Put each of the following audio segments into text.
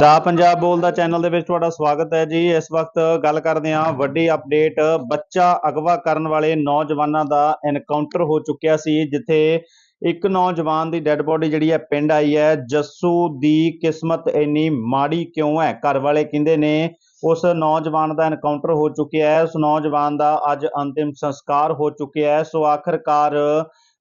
ਦਾ ਪੰਜਾਬ ਬੋਲ ਦਾ ਚੈਨਲ ਦੇ ਵਿੱਚ ਤੁਹਾਡਾ ਸਵਾਗਤ ਹੈ ਜੀ। ਇਸ ਵਕਤ ਗੱਲ ਕਰਦੇ ਹਾਂ ਵੱਡੀ ਅਪਡੇਟ। ਬੱਚਾ ਅਗਵਾ ਕਰਨ ਵਾਲੇ ਨੌਜਵਾਨਾਂ ਦਾ ਐਨਕਾਊਂਟਰ ਹੋ ਚੁੱਕਿਆ ਸੀ, ਜਿੱਥੇ ਇੱਕ ਨੌਜਵਾਨ ਦੀ ਡੈੱਡ ਬੋਡੀ ਜਿਹੜੀ ਹੈ ਪਿੰਡ ਆਈ ਹੈ। ਜੱਸੂ ਦੀ ਕਿਸਮਤ ਇੰਨੀ ਮਾੜੀ ਕਿਉਂ ਹੈ? ਘਰ ਵਾਲੇ ਕਹਿੰਦੇ ਨੇ, ਉਸ ਨੌਜਵਾਨ ਦਾ ਐਨਕਾਊਂਟਰ ਹੋ ਚੁੱਕਿਆ ਹੈ। ਉਸ ਨੌਜਵਾਨ ਦਾ ਅੱਜ ਅੰਤਿਮ ਸੰਸਕਾਰ ਹੋ ਚੁੱਕਿਆ ਹੈ। ਸੋ ਆਖਰਕਾਰ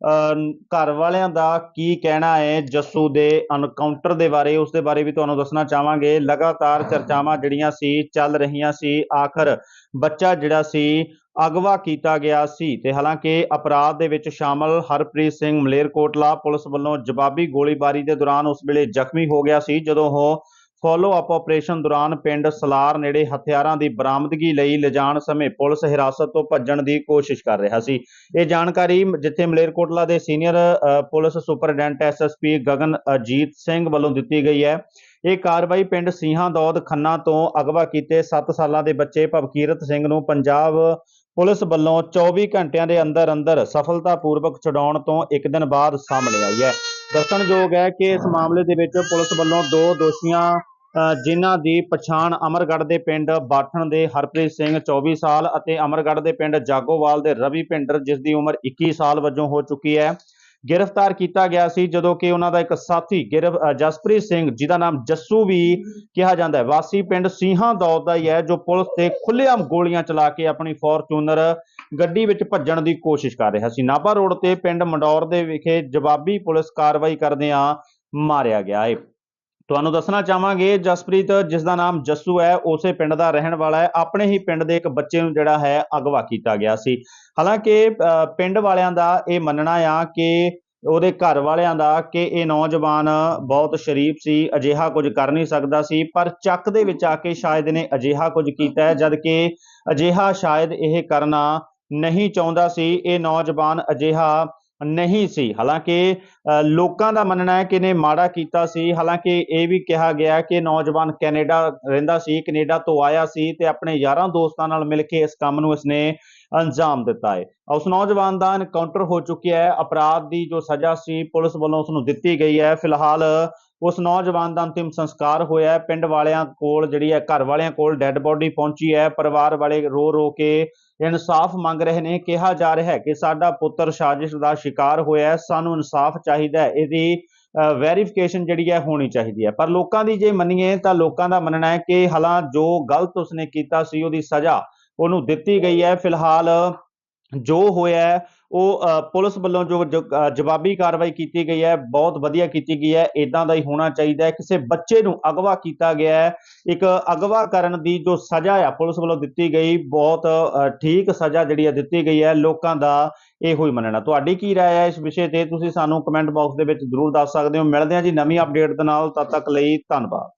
ਘਰ ਵਾਲਿਆਂ ਦਾ ਕੀ ਕਹਿਣਾ ਹੈ ਜੱਸੂ ਦੇ ਐਨਕਾਊਂਟਰ ਦੇ ਬਾਰੇ? ਉਸ ਦੇ ਬਾਰੇ ਵੀ ਤੁਹਾਨੂੰ ਦੱਸਣਾ ਚਾਹਾਂਗੇ। ਲਗਾਤਾਰ ਚਰਚਾਵਾਂ ਜਿਹੜੀਆਂ ਸੀ, ਚੱਲ ਰਹੀਆਂ ਸੀ। ਆਖਰ ਬੱਚਾ ਜਿਹੜਾ ਸੀ, ਅਗਵਾ ਕੀਤਾ ਗਿਆ ਸੀ ਤੇ ਹਾਲਾਂਕਿ ਅਪਰਾਧ ਦੇ ਵਿੱਚ ਸ਼ਾਮਲ ਹਰਪ੍ਰੀਤ ਸਿੰਘ ਮਲੇਰਕੋਟਲਾ ਪੁਲਿਸ ਵੱਲੋਂ ਜਵਾਬੀ ਗੋਲੀਬਾਰੀ ਦੇ ਦੌਰਾਨ ਉਸ ਵੇਲੇ ਜ਼ਖਮੀ ਹੋ ਗਿਆ ਸੀ। ਜਦੋਂ ਉਹ ਫੋਲੋ ਅਪ ਆਪਰੇਸ਼ਨ ਦੌਰਾਨ ਪਿੰਡ ਸਲਾਰ ਨੇੜੇ ਹਥਿਆਰਾਂ ਦੀ ਬਰਾਮਦਗੀ ਲਈ ਲਿਜਾਣ ਸਮੇਂ ਪੁਲਿਸ ਹਿਰਾਸਤ ਤੋਂ ਭੱਜਣ ਦੀ ਕੋਸ਼ਿਸ਼ ਕਰ ਰਿਹਾ ਸੀ। ਇਹ ਜਾਣਕਾਰੀ ਜਿੱਥੇ ਮਲੇਰਕੋਟਲਾ ਦੇ senior police superintendent SSP Gagan Ajit Singh ਵੱਲੋਂ ਦਿੱਤੀ ਗਈ ਹੈ। ਇਹ ਕਾਰਵਾਈ ਪਿੰਡ ਸੀਹਾਂ ਦੌਦ ਖੰਨਾ ਤੋਂ ਅਗਵਾ ਕੀਤੇ 7 ਸਾਲਾਂ ਦੇ ਬੱਚੇ ਭਵਕੀਰਤ ਸਿੰਘ ਨੂੰ ਪੰਜਾਬ ਪੁਲਿਸ ਵੱਲੋਂ 24 ਘੰਟਿਆਂ ਦੇ ਅੰਦਰ ਅੰਦਰ ਸਫਲਤਾਪੂਰਵਕ ਛੁਡਾਉਣ ਤੋਂ ਇੱਕ ਦਿਨ ਬਾਅਦ ਸਾਹਮਣੇ ਆਈ ਹੈ। ਦੱਸਣਯੋਗ ਹੈ ਕਿ ਇਸ ਮਾਮਲੇ ਦੇ ਵਿੱਚ ਪੁਲਿਸ ਵੱਲੋਂ ਦੋ ਦੋਸ਼ੀਆਂ ਜਿਨ੍ਹਾਂ ਦੀ ਪਛਾਣ ਅਮਰਗੜ੍ਹ ਦੇ ਪਿੰਡ ਬਾਠਣ ਦੇ ਹਰਪ੍ਰੀਤ ਸਿੰਘ 24 ਸਾਲ ਅਤੇ ਅਮਰਗੜ੍ਹ ਦੇ ਪਿੰਡ ਜਾਗੋਵਾਲ ਦੇ ਰਵੀ ਭਿੰਡਰ, ਜਿਸ ਦੀ ਉਮਰ 21 ਸਾਲ ਵਜੋਂ ਹੋ ਚੁੱਕੀ ਹੈ। ਗ੍ਰਿਫਤਾਰ ਕੀਤਾ ਗਿਆ ਸੀ, ਜਦੋਂ ਕਿ ਉਹਨਾਂ ਦਾ ਇੱਕ ਸਾਥੀ ਗਿਰਫ ਜਸਪ੍ਰੀਤ ਸਿੰਘ, ਜਿਹਦਾ ਨਾਮ ਜੱਸੂ ਵੀ ਕਿਹਾ ਜਾਂਦਾ ਹੈ। ਵਾਸੀ ਪਿੰਡ ਸੀਹਾਂ ਦੌਦ ਦਾ ਹੀ ਹੈ, ਜੋ ਪੁਲਿਸ ਤੇ ਖੁੱਲ੍ਹੇਆਮ ਗੋਲੀਆਂ ਚਲਾ ਕੇ ਆਪਣੀ ਫੋਰਚੂਨਰ ਗੱਡੀ ਵਿੱਚ ਭੱਜਣ ਦੀ ਕੋਸ਼ਿਸ਼ ਕਰ ਰਿਹਾ ਸੀ। ਨਾਭਾ ਰੋਡ ਤੇ ਪਿੰਡ ਮੰਡੌਰ ਦੇ ਵਿਖੇ ਜਵਾਬੀ ਪੁਲਿਸ ਕਾਰਵਾਈ ਕਰਦਿਆਂ ਮਾਰਿਆ ਗਿਆ ਹੈ। ਤੁਹਾਨੂੰ ਦੱਸਣਾ ਚਾਹਾਂਗੇ, ਜਸਪ੍ਰੀਤ ਜਿਸ ਦਾ ਨਾਮ ਜੱਸੂ ਹੈ, ਉਸੇ ਪਿੰਡ ਦਾ ਰਹਿਣ ਵਾਲਾ ਹੈ। ਆਪਣੇ ਹੀ ਪਿੰਡ ਦੇ ਇੱਕ ਬੱਚੇ ਨੂੰ ਜਿਹੜਾ ਹੈ, ਅਗਵਾ ਕੀਤਾ ਗਿਆ ਸੀ। ਹਾਲਾਂਕਿ ਪਿੰਡ ਵਾਲਿਆਂ ਦਾ ਇਹ ਮੰਨਣਾ ਆ ਕਿ ਉਹਦੇ ਘਰ ਵਾਲਿਆਂ ਦਾ ਕਿ ਇਹ ਨੌਜਵਾਨ ਬਹੁਤ ਸ਼ਰੀਫ ਸੀ, ਅਜਿਹਾ ਕੁਝ ਕਰ ਨਹੀਂ ਸਕਦਾ ਸੀ, ਪਰ ਚੱਕ ਦੇ ਵਿੱਚ ਆ ਕੇ ਸ਼ਾਇਦ ਇਹਨੇ ਅਜਿਹਾ ਕੁਝ ਕੀਤਾ ਹੈ, ਜਦ ਕਿ ਅਜਿਹਾ ਸ਼ਾਇਦ ਇਹ ਕਰਨਾ ਨਹੀਂ ਚਾਹੁੰਦਾ ਸੀ। ਇਹ ਨੌਜਵਾਨ ਅਜਿਹਾ ਨਹੀਂ ਸੀ। ਹਾਲਾਂਕਿ ਅ, ਲੋਕਾਂ ਦਾ ਮੰਨਣਾ ਹੈ ਕਿ ਇਹਨੇ ਮਾੜਾ ਕੀਤਾ ਸੀ। ਹਾਲਾਂਕਿ ਇਹ ਵੀ ਕਿਹਾ ਗਿਆ ਕਿ ਨੌਜਵਾਨ ਕੈਨੇਡਾ ਰਹਿੰਦਾ ਸੀ ਕੈਨੇਡਾ ਤੋਂ ਆਇਆ ਸੀ ਤੇ ਆਪਣੇ ਯਾਰਾਂ ਦੋਸਤਾਂ ਨਾਲ ਮਿਲ ਕੇ ਇਸ ਕੰਮ ਨੂੰ ਇਸਨੇ ਅੰਜਾਮ ਦਿੱਤਾ ਹੈ। ਉਸ ਨੌਜਵਾਨ ਦਾ ਐਨਕਾਊਂਟਰ ਹੋ ਚੁੱਕਿਆ ਹੈ। ਅਪਰਾਧ ਦੀ ਜੋ ਸਜ਼ਾ ਸੀ ਪੁਲਿਸ ਵੱਲੋਂ ਉਸ ਨੂੰ ਦਿੱਤੀ ਗਈ ਹੈ। ਫਿਲਹਾਲ ਉਸ ਨੌਜਵਾਨ ਦਾ ਅੰਤਿਮ ਸੰਸਕਾਰ ਹੋਇਆ ਹੈ। ਪਿੰਡ ਵਾਲਿਆਂ ਕੋਲ ਜਿਹੜੀ ਹੈ, ਘਰ ਵਾਲਿਆਂ ਕੋਲ ਡੈੱਡ ਬੋਡੀ ਪਹੁੰਚੀ ਹੈ। ਪਰਿਵਾਰ ਵਾਲੇ ਰੋ ਰੋ ਕੇ ਇਨਸਾਫ ਮੰਗ ਰਹੇ ਨੇ। ਕਿਹਾ ਜਾ ਰਿਹਾ ਹੈ ਕਿ ਸਾਡਾ ਪੁੱਤਰ ਸਾਜ਼ਿਸ਼ ਦਾ ਸ਼ਿਕਾਰ ਹੋਇਆ ਹੈ। ਸਾਨੂੰ ਇਨਸਾਫ ਚਾਹੀਦਾ ਹੈ। ਇਹਦੀ ਵੈਰੀਫਿਕੇਸ਼ਨ ਜਿਹੜੀ ਹੈ ਹੋਣੀ ਚਾਹੀਦੀ ਹੈ। ਪਰ ਲੋਕਾਂ ਦੀ ਜੇ ਮੰਨੀਏ ਤਾਂ ਲੋਕਾਂ ਦਾ ਮੰਨਣਾ ਹੈ ਕਿ ਹਾਲਾਂ ਜੋ ਗਲਤ ਉਸਨੇ ਕੀਤਾ ਸੀ, ਉਹਦੀ ਸਜ਼ਾ ਉਹਨੂੰ ਦਿੱਤੀ ਗਈ ਹੈ। ਫਿਲਹਾਲ ਜੋ ਹੋਇਆ ਉਹ ਪੁਲਿਸ ਵੱਲੋਂ ਜੋ ਜਵਾਬੀ ਕਾਰਵਾਈ ਕੀਤੀ ਗਈ ਹੈ, ਬਹੁਤ ਵਧੀਆ ਕੀਤੀ ਗਈ ਹੈ ਇਦਾਂ ਦਾ ਹੀ ਹੋਣਾ ਚਾਹੀਦਾ ਹੈ। ਕਿਸੇ ਬੱਚੇ ਨੂੰ ਅਗਵਾ ਕੀਤਾ ਗਿਆ ਹੈ, ਇੱਕ ਅਗਵਾ ਕਰਨ ਦੀ ਜੋ ਸਜ਼ਾ ਆ, ਪੁਲਿਸ ਵੱਲੋਂ ਦਿੱਤੀ ਗਈ, ਬਹੁਤ ਠੀਕ ਸਜ਼ਾ ਜਿਹੜੀ ਹੈ ਦਿੱਤੀ ਗਈ ਹੈ, ਲੋਕਾਂ ਦਾ ਇਹੋ ਹੀ ਮੰਨਣਾ। ਤੁਹਾਡੀ ਕੀ ਰਾਏ ਹੈ ਇਸ ਵਿਸ਼ੇ ਤੇ? ਤੁਸੀਂ ਸਾਨੂੰ ਕਮੈਂਟ ਬਾਕਸ ਦੇ ਵਿੱਚ ਜ਼ਰੂਰ ਦੱਸ ਸਕਦੇ ਹੋ। ਮਿਲਦੇ ਹਾਂ ਜੀ ਨਵੀਂ ਅਪਡੇਟ ਦੇ ਨਾਲ, ਤਦ ਤੱਕ ਲਈ ਧੰਨਵਾਦ।